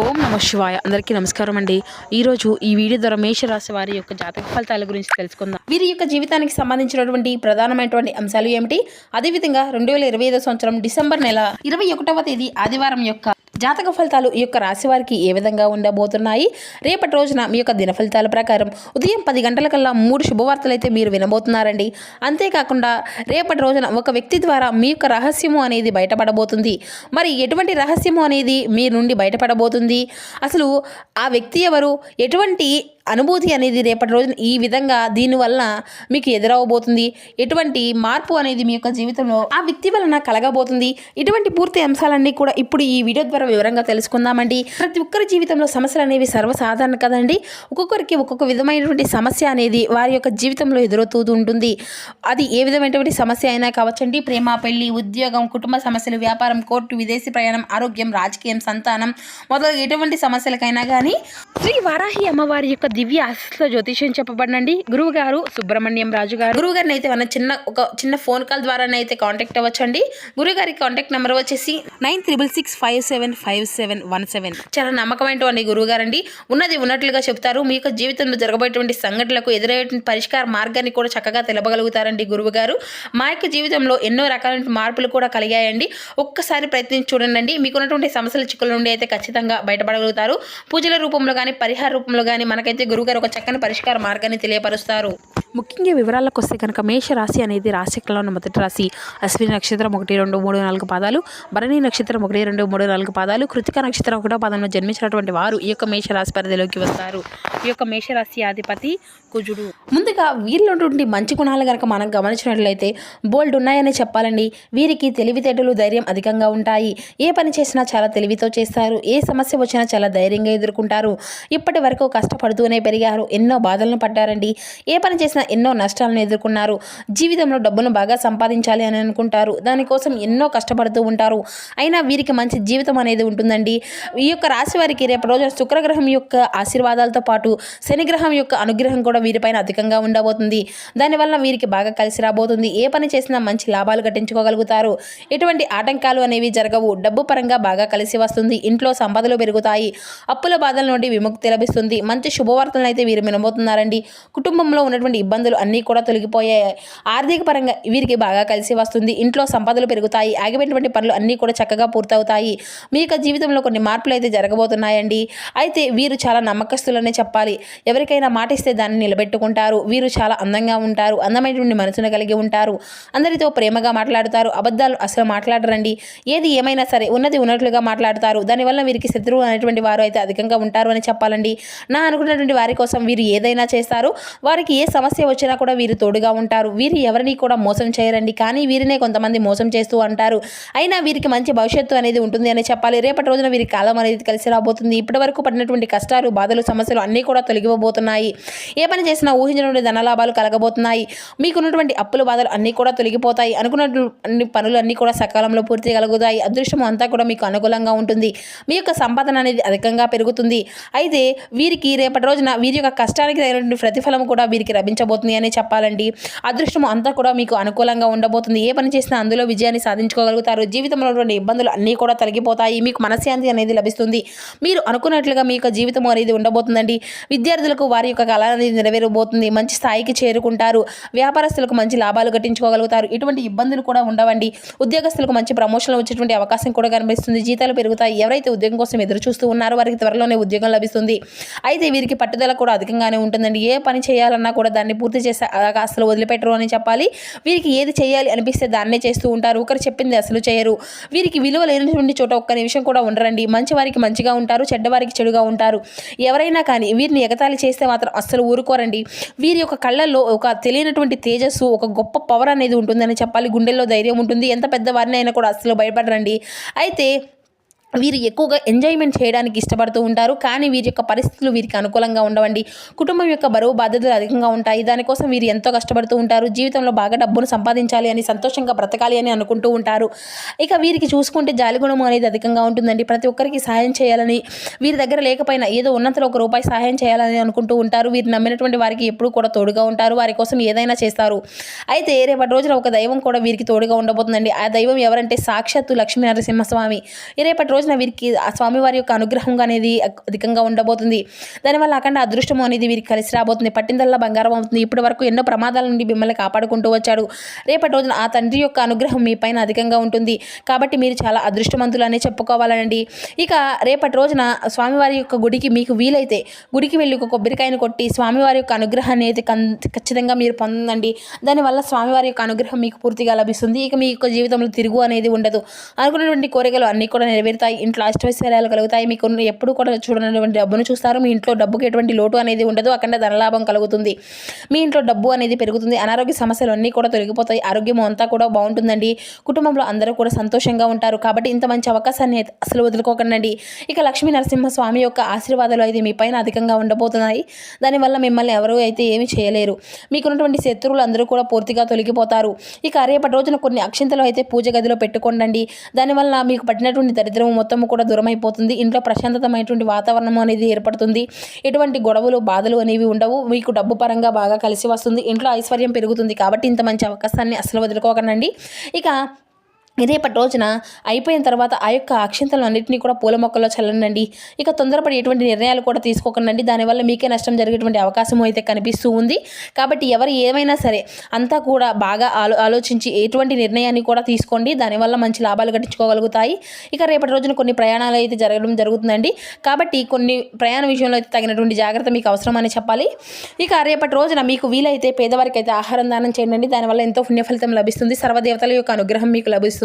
ఓం నమ శివాయ. అందరికీ నమస్కారం అండి. ఈరోజు ఈ వీడియో ద్వారా మేషరాశి వారి యొక్క జాతక ఫలితాల గురించి తెలుసుకుందాం. వీరి యొక్క జీవితానికి సంబంధించినటువంటి ప్రధానమైనటువంటి అంశాలు ఏమిటి? అదేవిధంగా రెండు వేల ఇరవై ఐదో సంవత్సరం డిసెంబర్ నెల ఇరవై ఒకటవ తేదీ ఆదివారం యొక్క జాతక ఫలితాలు ఈ యొక్క రాశి వారికి ఏ విధంగా ఉండబోతున్నాయి? రేపటి రోజున మీ యొక్క దిన ఫలితాల ప్రకారం ఉదయం పది గంటలకల్లా మూడు శుభవార్తలు అయితే మీరు వినబోతున్నారండి. అంతేకాకుండా రేపటి రోజున ఒక వ్యక్తి ద్వారా మీ యొక్క రహస్యము అనేది బయటపడబోతుంది. మరి ఎటువంటి రహస్యము అనేది మీ నుండి బయటపడబోతుంది? అసలు ఆ వ్యక్తి ఎవరు? ఎటువంటి అనుభూతి అనేది రేపటి రోజున ఈ విధంగా దీనివల్ల మీకు ఎదురవబోతుంది ఎటువంటి మార్పు అనేది మీ యొక్క జీవితంలో ఆ వ్యక్తి వలన కలగబోతుంది. ఇటువంటి పూర్తి అంశాలన్నీ కూడా ఇప్పుడు ఈ వీడియో ద్వారా వివరంగా తెలుసుకుందామండి. ప్రతి ఒక్కరి జీవితంలో సమస్యలు అనేవి సర్వసాధారణ కదండి. ఒక్కొక్కరికి ఒక్కొక్క విధమైనటువంటి సమస్య అనేది వారి యొక్క జీవితంలో ఎదురవుతూ ఉంటుంది. అది ఏ విధమైనటువంటి సమస్య అయినా కావచ్చండి. ప్రేమ పెళ్ళి ఉద్యోగం కుటుంబ సమస్యలు వ్యాపారం కోర్టు విదేశీ ప్రయాణం ఆరోగ్యం రాజకీయం సంతానం మొదలగు ఎటువంటి సమస్యలకైనా కానీ శ్రీ వారాహి అమ్మవారి యొక్క దివ్య ఆశస్సులో జ్యోతిష్యం చెప్పబడినండి. గురువు గారు సుబ్రహ్మణ్యం రాజు గారు గురువు గారిని అయితే మన చిన్న ఒక చిన్న ఫోన్ కాల్ ద్వారానైతే కాంటాక్ట్ అవ్వచ్చండి. గురువు గారి కాంటాక్ట్ నెంబర్ వచ్చేసి nine triple six five seven five seven one seven. చాలా నమ్మకమైనటువంటి గురువు గారండి ఉన్నది ఉన్నట్లుగా చెప్తారు. మీ యొక్క జీవితంలో జరగబోయేటువంటి సంఘటనలకు ఎదురయ్యేటువంటి పరిష్కార మార్గాన్ని కూడా చక్కగా తెలపగలుగుతారండి గురువు గారు మా యొక్క జీవితంలో ఎన్నో రకాలైన మార్పులు కూడా కలిగాయండి. ఒక్కసారి ప్రయత్నించి చూడండి మీకు ఉన్నటువంటి సమస్యల చిక్కుల నుండి అయితే ఖచ్చితంగా బయటపడగలుగుతారు. పూజల రూపంలో కానీ పరిహార రూపంలో కానీ మనకైతే గురువుగారు ఒక చక్కని పరిష్కార మార్గాన్ని తెలియపరుస్తారు. ముఖ్యంగా వివరాలకు వస్తే కనుక మేష రాశి అనేది రాశిలో ఉన్న మొదటి రాశి. అశ్విని నక్షత్రం ఒకటి రెండు మూడు నాలుగు పాదాలు. భరణి నక్షత్రం ఒకటి రెండు మూడు నాలుగు పాదాలు. కృతిక నక్షత్రం ఒకటో పాదంలో జన్మించినటువంటి వారు ఈ యొక్క మేష రాశి పరిధిలోకి వస్తారు. ఈ యొక్క మేషరాశి అధిపతి కుజుడు. ముందుగా వీరిలో ఉన్నటువంటి మంచి గుణాలు కనుక మనం గమనించినట్లయితే బోల్డ్ ఉన్నాయని చెప్పాలండి. వీరికి తెలివితేటలు ధైర్యం అధికంగా ఉంటాయి. ఏ పని చేసినా చాలా తెలివితో చేస్తారు. ఏ సమస్య వచ్చినా చాలా ధైర్యంగా ఎదుర్కొంటారు. ఇప్పటి వరకు కష్టపడుతూనే పెరిగారు. ఎన్నో బాధలను పడ్డారండి. ఏ పని చేసినా ఎన్నో నష్టాలను ఎదుర్కొన్నారు. జీవితంలో డబ్బును బాగా సంపాదించాలి అని అనుకుంటారు. దానికోసం ఎన్నో కష్టపడుతూ ఉంటారు. అయినా వీరికి మంచి జీవితం అనేది ఉంటుందండి. ఈ యొక్క రాశి వారికి రేపు రోజున శుక్రగ్రహం యొక్క ఆశీర్వాదాలతో పాటు శనిగ్రహం యొక్క అనుగ్రహం కూడా వీరిపైన అధికంగా ఉండబోతుంది. దానివల్ల వీరికి బాగా కలిసి రాబోతుంది. ఏ పని చేసినా మంచి లాభాలు గట్టించుకోగలుగుతారు. ఎటువంటి ఆటంకాలు అనేవి జరగవు. డబ్బు పరంగా బాగా కలిసి వస్తుంది. ఇంట్లో సంపదలు పెరుగుతాయి. అప్పుల బాధల నుండి విముక్తి లభిస్తుంది. మంచి శుభవార్తలను అయితే వీరు వినబోతున్నారండి. కుటుంబంలో ఉన్నటువంటి ఇబ్బందులు అన్నీ కూడా తొలగిపోయాయి. ఆర్థిక పరంగా వీరికి బాగా కలిసి వస్తుంది. ఇంట్లో సంపదలు పెరుగుతాయి. ఆగిపోయినటువంటి పనులు అన్నీ కూడా చక్కగా పూర్తవుతాయి. మీ యొక్క జీవితంలో కొన్ని మార్పులు అయితే జరగబోతున్నాయండి. అయితే వీరు చాలా నమ్మకస్తులనే చెప్పాలి. ఎవరికైనా మాటిస్తే దాన్ని నిలబెట్టుకుంటారు. వీరు చాలా అందంగా ఉంటారు. అందమైనటువంటి మనసును కలిగి ఉంటారు. అందరితో ప్రేమగా మాట్లాడుతారు. అబద్ధాలు అసలు మాట్లాడరండి. ఏది ఏమైనా సరే ఉన్నది ఉన్నట్లుగా మాట్లాడతారు. దానివల్ల వీరికి శత్రువు అనేటువంటి వారు అయితే అధికంగా ఉంటారు అని చెప్పాలండి. నా అనుకున్నటువంటి వారి కోసం వీరు ఏదైనా చేస్తారు. వారికి ఏ సమస్య వచ్చినా కూడా వీరు తోడుగా ఉంటారు. వీరు ఎవరిని కూడా మోసం చేయరండి. కానీ వీరినే కొంతమంది మోసం చేస్తూ అంటారు. అయినా వీరికి మంచి భవిష్యత్తు అనేది ఉంటుంది అని చెప్పాలి. రేపటి రోజున వీరి కాలం అనేది కలిసి రాబోతుంది. ఇప్పటి వరకు పడినటువంటి కష్టాలు బాధలు సమస్యలు అన్నీ కూడా కూడా తొలగిపోబోతున్నాయి. ఏ పని చేసినా ఊహించినటువంటి ధనలాభాలు కలగబోతున్నాయి. మీకున్నటువంటి అప్పుల బాధలు అన్నీ కూడా తొలగిపోతాయి. అనుకున్నటువంటి పనులు అన్నీ కూడా సకాలంలో పూర్తి కలుగుతాయి. అదృష్టం అంతా కూడా మీకు అనుకూలంగా ఉంటుంది. మీ యొక్క సంపాదన అనేది అధికంగా పెరుగుతుంది. అయితే వీరికి రేపటి రోజున వీరి యొక్క కష్టానికి తగినటువంటి ప్రతిఫలం కూడా వీరికి లభించబోతుంది అని చెప్పాలండి. అదృష్టం అంతా కూడా మీకు అనుకూలంగా ఉండబోతుంది. ఏ పని చేసినా అందులో విజయాన్ని సాధించుకోగలుగుతారు. జీవితంలో ఉన్నటువంటి ఇబ్బందులు అన్నీ కూడా తొలగిపోతాయి. మీకు మనశ్శాంతి అనేది లభిస్తుంది. మీరు అనుకున్నట్లుగా మీ యొక్క జీవితం అనేది ఉండబోతుందండి. విద్యార్థులకు వారి యొక్క కళ అనేది నెరవేరబోతుంది. మంచి స్థాయికి చేరుకుంటారు. వ్యాపారస్తులకు మంచి లాభాలు గట్టించుకోగలుగుతారు. ఎటువంటి ఇబ్బందులు కూడా ఉండవండి. ఉద్యోగస్తులకు మంచి ప్రమోషన్లు వచ్చేటువంటి అవకాశం కూడా కనిపిస్తుంది. జీతాలు పెరుగుతాయి. ఎవరైతే ఉద్యోగం కోసం ఎదురు చూస్తూ ఉన్నారో వారికి త్వరలోనే ఉద్యోగం లభిస్తుంది. అయితే వీరికి పట్టుదల కూడా అధికంగానే ఉంటుందండి. ఏ పని చేయాలన్నా కూడా దాన్ని పూర్తి చేసే అలాగా అసలు వదిలిపెట్టరు అని చెప్పాలి. వీరికి ఏది చేయాలి అనిపిస్తే దాన్నే చేస్తూ ఉంటారు. ఒకరు చెప్పింది అసలు చేయరు. వీరికి విలువ లేనటువంటి చోట ఒక్క నిమిషం కూడా ఉండరండి. మంచి వారికి మంచిగా ఉంటారు. చెడ్డవారికి చెడుగా ఉంటారు. ఎవరైనా కానీ వీరిని ఎగతాళి చేస్తే మాత్రం అస్సలు ఊరుకోరండి. వీరి యొక్క కళ్ళల్లో ఒక తెలియనటువంటి తేజస్సు ఒక గొప్ప పవర్ అనేది ఉంటుందని చెప్పాలి. గుండెల్లో ధైర్యం ఉంటుంది. ఎంత పెద్దవారిని అయినా కూడా అస్సలు భయపడరండి. అయితే వీరు ఎక్కువగా ఎంజాయ్మెంట్ చేయడానికి ఇష్టపడుతూ ఉంటారు. కానీ వీరి యొక్క పరిస్థితులు వీరికి అనుకూలంగా ఉండవండి. కుటుంబం యొక్క బరువు బాధ్యతలు అధికంగా ఉంటాయి. దానికోసం వీరు ఎంతో కష్టపడుతూ ఉంటారు. జీవితంలో బాగా డబ్బును సంపాదించాలి అని సంతోషంగా బ్రతకాలి అని అనుకుంటూ ఉంటారు. ఇక వీరికి చూసుకుంటే జాలిగుణం అనేది అధికంగా ఉంటుందండి. ప్రతి ఒక్కరికి సహాయం చేయాలని వీరి దగ్గర లేకపోయినా ఏదో ఉన్నంతలో ఒక రూపాయి సహాయం చేయాలని అనుకుంటూ ఉంటారు. వీరు నమ్మినటువంటి వారికి ఎప్పుడూ కూడా తోడుగా ఉంటారు. వారి కోసం ఏదైనా చేస్తారు. అయితే రేపటి రోజున ఒక దైవం కూడా వీరికి తోడుగా ఉండబోతుందండి. ఆ దైవం ఎవరంటే సాక్షాత్తు లక్ష్మీ నరసింహస్వామి రేపటి రోజున వీరికి ఆ స్వామివారి యొక్క అనుగ్రహం అనేది అధికంగా ఉండబోతుంది. దానివల్ల అఖండ అదృష్టం అనేది వీరికి కలిసి రాబోతుంది. పట్టిందల్లా బంగారం అవుతుంది. ఇప్పటి వరకు ఎన్నో ప్రమాదాల నుండి మిమ్మల్ని కాపాడుకుంటూ వచ్చాడు. రేపటి రోజున ఆ తండ్రి యొక్క అనుగ్రహం మీ పైన అధికంగా ఉంటుంది. కాబట్టి మీరు చాలా అదృష్టవంతులు అనే చెప్పుకోవాలండి ఇక రేపటి రోజున స్వామివారి యొక్క గుడికి మీకు వీలైతే గుడికి వెళ్ళి ఒక కొబ్బరికాయను కొట్టి స్వామివారి యొక్క అనుగ్రహాన్ని అయితే ఖచ్చితంగా మీరు పొందండి. దానివల్ల స్వామివారి యొక్క అనుగ్రహం మీకు పూర్తిగా లభిస్తుంది. ఇక మీ యొక్క జీవితంలో తిరుగు అనేది ఉండదు. అనుకున్నటువంటి కోరికలు అన్నీ కూడా నెరవేరుతాయి. ఇంట్లో అష్టైశ్వర్యాలు కలుగుతాయి మీకు ఎప్పుడు కూడా చూడనటువంటి డబ్బును చూస్తారు. మీ ఇంట్లో డబ్బుకి ఎటువంటి లోటు అనేది ఉండదు అక్కడ ధనలాభం కలుగుతుంది. మీ ఇంట్లో డబ్బు అనేది పెరుగుతుంది అనారోగ్య సమస్యలు అన్నీ కూడా తొలగిపోతాయి ఆరోగ్యం అంతా కూడా బాగుంటుందండి. కుటుంబంలో అందరూ కూడా సంతోషంగా ఉంటారు కాబట్టి ఇంత మంచి అవకాశాన్ని అసలు వదులుకోకండి ఇక లక్ష్మీ నరసింహ స్వామి యొక్క ఆశీర్వాదాలు అయితే మీ పైన అధికంగా ఉండబోతున్నాయి. దానివల్ల మిమ్మల్ని ఎవరు అయితే ఏమీ చేయలేరు. మీకున్నటువంటి శత్రువులు అందరూ కూడా పూర్తిగా తొలగిపోతారు. ఇక రేపటి రోజున కొన్ని అక్షింతలు అయితే పూజ గదిలో పెట్టుకోండి దానివల్ల మీకు పట్టినటువంటి దరిద్రం మొత్తం కూడా దూరమైపోతుంది. ఇంట్లో ప్రశాంతమైనటువంటి వాతావరణం అనేది ఏర్పడుతుంది. ఎటువంటి గొడవలు బాధలు అనేవి ఉండవు. మీకు డబ్బు పరంగా బాగా కలిసి వస్తుంది. ఇంట్లో ఐశ్వర్యం పెరుగుతుంది కాబట్టి ఇంత మంచి అవకాశాన్ని అసలు వదులుకోకండి. ఇక రేపటి రోజున అయిపోయిన తర్వాత ఆ యొక్క అక్షింతలు అన్నింటినీ కూడా పూల మొక్కల్లో చల్లండి. ఇక తొందరపడి ఎటువంటి నిర్ణయాలు కూడా తీసుకోకండి దానివల్ల మీకే నష్టం జరిగేటువంటి అవకాశం అయితే కనిపిస్తూ ఉంది. కాబట్టి ఎవరు ఏమైనా సరే అంతా కూడా బాగా ఆలో ఆలోచించి ఎటువంటి నిర్ణయాన్ని కూడా తీసుకోండి. దానివల్ల మంచి లాభాలు గట్టించుకోగలుగుతాయి ఇక రేపటి రోజున కొన్ని ప్రయాణాలు అయితే జరగడం జరుగుతుందండి. కాబట్టి కొన్ని ప్రయాణ విషయంలో అయితే తగినటువంటి జాగ్రత్త మీకు అవసరమని చెప్పాలి. ఇక రేపటి రోజున మీకు వీలైతే పేదవారికి అయితే ఆహారం దానం చేయండి. దానివల్ల ఎంతో పుణ్యఫలితం లభిస్తుంది. సర్వదేవతల యొక్క అనుగ్రహం మీకు లభిస్తుంది.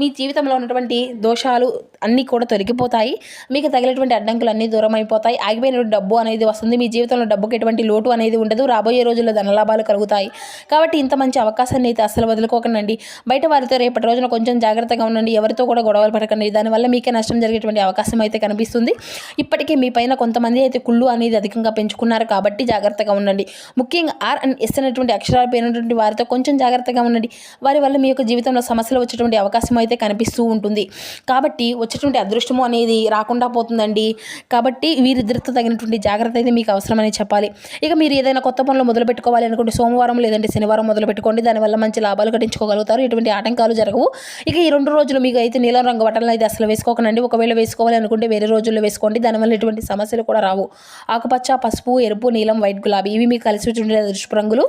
మీ జీవితంలో ఉన్నటువంటి దోషాలు అన్నీ కూడా తొలగిపోతాయి. మీకు తగిలినటువంటి అడ్డంకులు అన్నీ దూరం అయిపోతాయి. ఆగిపోయిన డబ్బు అనేది వస్తుంది. మీ జీవితంలో డబ్బుకి ఎటువంటి లోటు అనేది ఉండదు. రాబోయే రోజుల్లో ధనలాభాలు కలుగుతాయి. కాబట్టి ఇంత మంచి అవకాశాన్ని అయితే అసలు వదులుకోకండి బయట వారితో రేపటి రోజున కొంచెం జాగ్రత్తగా ఉండండి. ఎవరితో కూడా గొడవలు పడకండి. దానివల్ల మీకే నష్టం జరిగేటువంటి అవకాశం అయితే కనిపిస్తుంది. ఇప్పటికే మీ పైన కొంతమంది అయితే కుళ్ళు అనేది అధికంగా పెంచుకున్నారు. కాబట్టి జాగ్రత్తగా ఉండండి. ముఖ్యంగా ఆర్ అండ్ ఎస్ అనేటువంటి అక్షరాలు పేరున్నటువంటి వారితో కొంచెం జాగ్రత్తగా ఉండండి. వారి వల్ల మీ యొక్క జీవితంలో సమస్యలు వచ్చేటువంటి అవకాశం అయితే కనిపిస్తూ ఉంటుంది. కాబట్టి వచ్చేటువంటి అదృష్టము అనేది రాకుండా పోతుందండి. కాబట్టి వీరిద్దరితో తగినటువంటి జాగ్రత్త అయితే మీకు అవసరమని చెప్పాలి. ఇక మీరు ఏదైనా కొత్త పనులు మొదలు పెట్టుకోవాలి అనుకుంటే సోమవారం లేదంటే శనివారం మొదలు పెట్టుకోండి. దానివల్ల మంచి లాభాలు గడించుకోగలుగుతారు ఎటువంటి ఆటంకాలు జరగవు. ఇక ఈ రెండు రోజులు మీకు అయితే నీలం రంగు బట్టలు అయితే అసలు వేసుకోకండి. ఒకవేళ వేసుకోవాలి అనుకుంటే వేరే రోజుల్లో వేసుకోండి. దానివల్ల ఎటువంటి సమస్యలు కూడా రావు. ఆకుపచ్చ పసుపు ఎరుపు నీలం వైట్ గులాబీ ఇవి మీకు కలిసి వచ్చే అదృష్టపు రంగులు.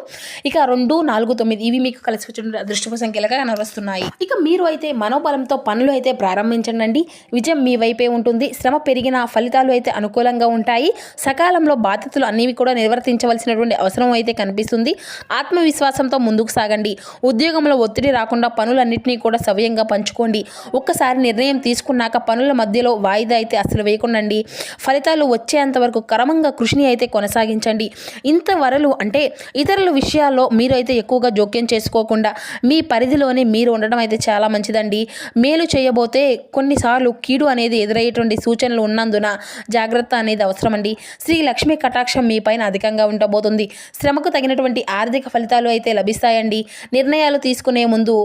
ఇక రెండు నాలుగు తొమ్మిది ఇవి మీకు కలిసి వచ్చే అదృష్టపు సంఖ్యలుగా కనవస్తున్నాయి ఇక మీరు అయితే మనోబలంతో పనులు అయితే ప్రారంభించండి విజయం మీ వైపే ఉంటుంది. శ్రమ పెరిగిన ఫలితాలు అయితే అనుకూలంగా ఉంటాయి. సకాలంలో బాధ్యతలు అన్నివి కూడా నిర్వర్తించవలసినటువంటి అవసరం అయితే కనిపిస్తుంది. ఆత్మవిశ్వాసంతో ముందుకు సాగండి. ఉద్యోగంలో ఒత్తిడి రాకుండా పనులన్నింటినీ కూడా సవ్యంగా పంచుకోండి. ఒక్కసారి నిర్ణయం తీసుకున్నాక పనుల మధ్యలో వాయిదా అయితే అసలు వేయకుండండి. ఫలితాలు వచ్చేంత వరకు క్రమంగా కృషిని అయితే కొనసాగించండి. ఇంతవరలు అంటే ఇతరుల విషయాల్లో మీరు అయితే ఎక్కువగా జోక్యం చేసుకోకుండా మీ పరిధిలోనే మీరు ఉండడం అయితే చాలా చాలా మంచిదండి. మేలు చేయబోతే కొన్నిసార్లు కీడు అనేది ఎదురయ్యేటువంటి సూచనలు ఉన్నందున జాగ్రత్త అనేది అవసరమండి. శ్రీ లక్ష్మీ కటాక్షం మీ పైన అధికంగా ఉండబోతుంది. శ్రమకు తగినటువంటి ఆర్థిక ఫలితాలు అయితే లభిస్తాయండి. నిర్ణయాలు తీసుకునే ముందు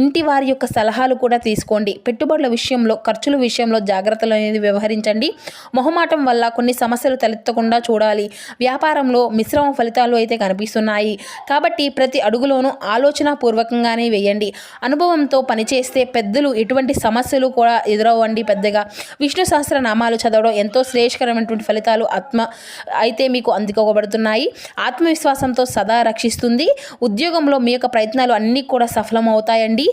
ఇంటి వారి యొక్క సలహాలు కూడా తీసుకోండి. పెట్టుబడుల విషయంలో ఖర్చుల విషయంలో జాగ్రత్తలు అనేది వ్యవహరించండి. మొహమాటం వల్ల కొన్ని సమస్యలు తలెత్తకుండా చూడాలి. వ్యాపారంలో మిశ్రమ ఫలితాలు అయితే కనిపిస్తున్నాయి. కాబట్టి ప్రతి అడుగులోనూ ఆలోచన పూర్వకంగానే వేయండి. అనుభవంతో పనిచేస్తే పెద్దలు ఎటువంటి సమస్యలు కూడా ఎదురవ్వండి పెద్దగా. విష్ణు సహస్ర నామాలు చదవడం ఎంతో శ్రేయస్కరమైనటువంటి ఫలితాలు ఆత్మ అయితే మీకు అందుకోబడుతున్నాయి. ఆత్మవిశ్వాసంతో సదా రక్షిస్తుంది. ఉద్యోగంలో మీ యొక్క ప్రయత్నాలు అన్నీ కూడా సఫలమవుతాయండి.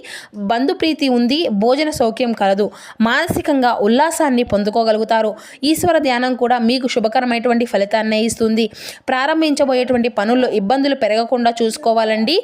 బంధుప్రీతి ఉంది భోజన సౌఖ్యం కలదు. మానసికంగా ఉల్లాసాన్ని పొందుకోగలుగుతారు. ఈశ్వర ధ్యానం కూడా మీకు శుభకరమైనటువంటి ఫలితాన్ని ఇస్తుంది. ప్రారంభించబోయేటువంటి పనుల్లో ఇబ్బందులు పెరగకుండా చూసుకోవాలండి.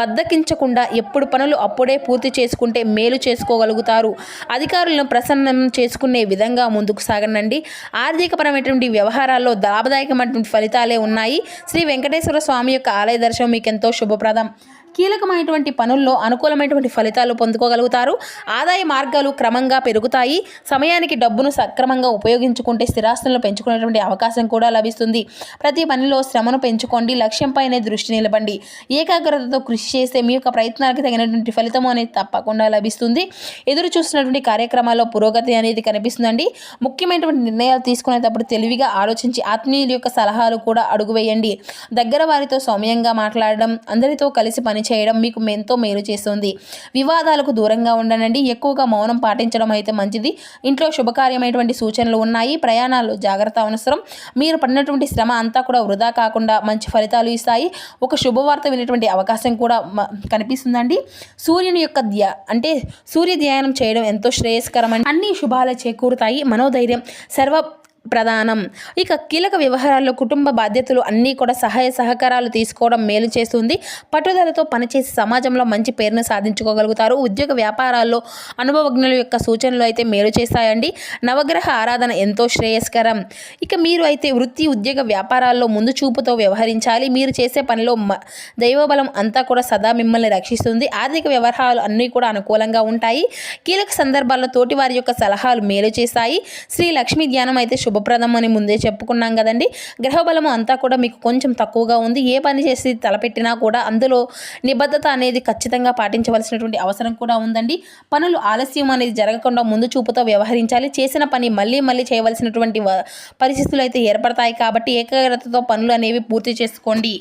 బద్దకించకుండా ఎప్పుడు పనులు అప్పుడే పూర్తి చేసుకుంటే మేలు చేసుకోగలుగుతారు. అధికారులను ప్రసన్నం చేసుకునే విధంగా ముందుకు సాగనండి. ఆర్థికపరమైనటువంటి వ్యవహారాల్లో లాభదాయకమైనటువంటి ఫలితాలే ఉన్నాయి. శ్రీ వెంకటేశ్వర స్వామి యొక్క ఆలయ దర్శనం మీకు ఎంతో శుభప్రదం. కీలకమైనటువంటి పనుల్లో అనుకూలమైనటువంటి ఫలితాలు పొందుకోగలుగుతారు. ఆదాయ మార్గాలు క్రమంగా పెరుగుతాయి. సమయానికి డబ్బును సక్రమంగా ఉపయోగించుకుంటే స్థిరాస్తులను పెంచుకునేటువంటి అవకాశం కూడా లభిస్తుంది. ప్రతి పనిలో శ్రమను పెంచుకోండి. లక్ష్యంపైనే దృష్టి నిలబండి ఏకాగ్రతతో కృషి చేస్తే మీ యొక్క ప్రయత్నానికి తగినటువంటి ఫలితం అనేది తప్పకుండా లభిస్తుంది. ఎదురు చూస్తున్నటువంటి కార్యక్రమాల్లో పురోగతి అనేది కనిపిస్తుందండి. ముఖ్యమైనటువంటి నిర్ణయాలు తీసుకునేటప్పుడు తెలివిగా ఆలోచించి ఆత్మీయుల యొక్క సలహాలు కూడా అడుగు వేయండి దగ్గర వారితో సౌమ్యంగా మాట్లాడడం అందరితో కలిసి పని పనిచేయడం మీకు ఎంతో మేలు చేస్తుంది. వివాదాలకు దూరంగా ఉండనండి. ఎక్కువగా మౌనం పాటించడం అయితే మంచిది. ఇంట్లో శుభకార్యమైనటువంటి సూచనలు ఉన్నాయి. ప్రయాణాలు జాగ్రత్త అవసరం. మీరు పడినటువంటి శ్రమ అంతా కూడా వృధా కాకుండా మంచి ఫలితాలు ఇస్తాయి. ఒక శుభవార్త వినేటువంటి అవకాశం కూడా మ- కనిపిస్తుందండి. సూర్యుని యొక్క ధ్యా అంటే సూర్య ధ్యానం చేయడం ఎంతో శ్రేయస్కరం అన్ని శుభాలు చేకూరుతాయి. మనోధైర్యం సర్వ ప్రధానం. ఇక కీలక వ్యవహారాల్లో కుటుంబ బాధ్యతలు అన్నీ కూడా సహాయ సహకారాలు తీసుకోవడం మేలు చేస్తుంది. పట్టుదలతో పనిచేసి సమాజంలో మంచి పేరును సాధించుకోగలుగుతారు. ఉద్యోగ వ్యాపారాల్లో అనుభవజ్ఞుల యొక్క సూచనలు అయితే మేలు చేస్తాయండి. నవగ్రహ ఆరాధన ఎంతో శ్రేయస్కరం. ఇక మీరు అయితే వృత్తి ఉద్యోగ వ్యాపారాల్లో ముందు చూపుతో వ్యవహరించాలి. మీరు చేసే పనిలో మ- దైవబలం అంతా కూడా సదా మిమ్మల్ని రక్షిస్తుంది. ఆర్థిక వ్యవహారాలు అన్నీ కూడా అనుకూలంగా ఉంటాయి. కీలక సందర్భాల్లో తోటి వారి యొక్క సలహాలు మేలు చేస్తాయి. శ్రీ లక్ష్మీ ధ్యానం అయితే శుభప్రదం అని ముందే చెప్పుకున్నాం కదండి. గ్రహబలము అంతా కూడా మీకు కొంచెం తక్కువగా ఉంది. ఏ పని చేసి తలపెట్టినా కూడా అందులో నిబద్ధత అనేది ఖచ్చితంగా పాటించవలసినటువంటి అవసరం కూడా ఉందండి. పనులు ఆలస్యం అనేది జరగకుండా ముందు చూపుతో వ్యవహరించాలి. చేసిన పని మళ్ళీ మళ్ళీ చేయవలసినటువంటి పరిస్థితులు అయితే ఏర్పడతాయి కాబట్టి ఏకాగ్రతతో పనులు అనేవి పూర్తి చేసుకోండి.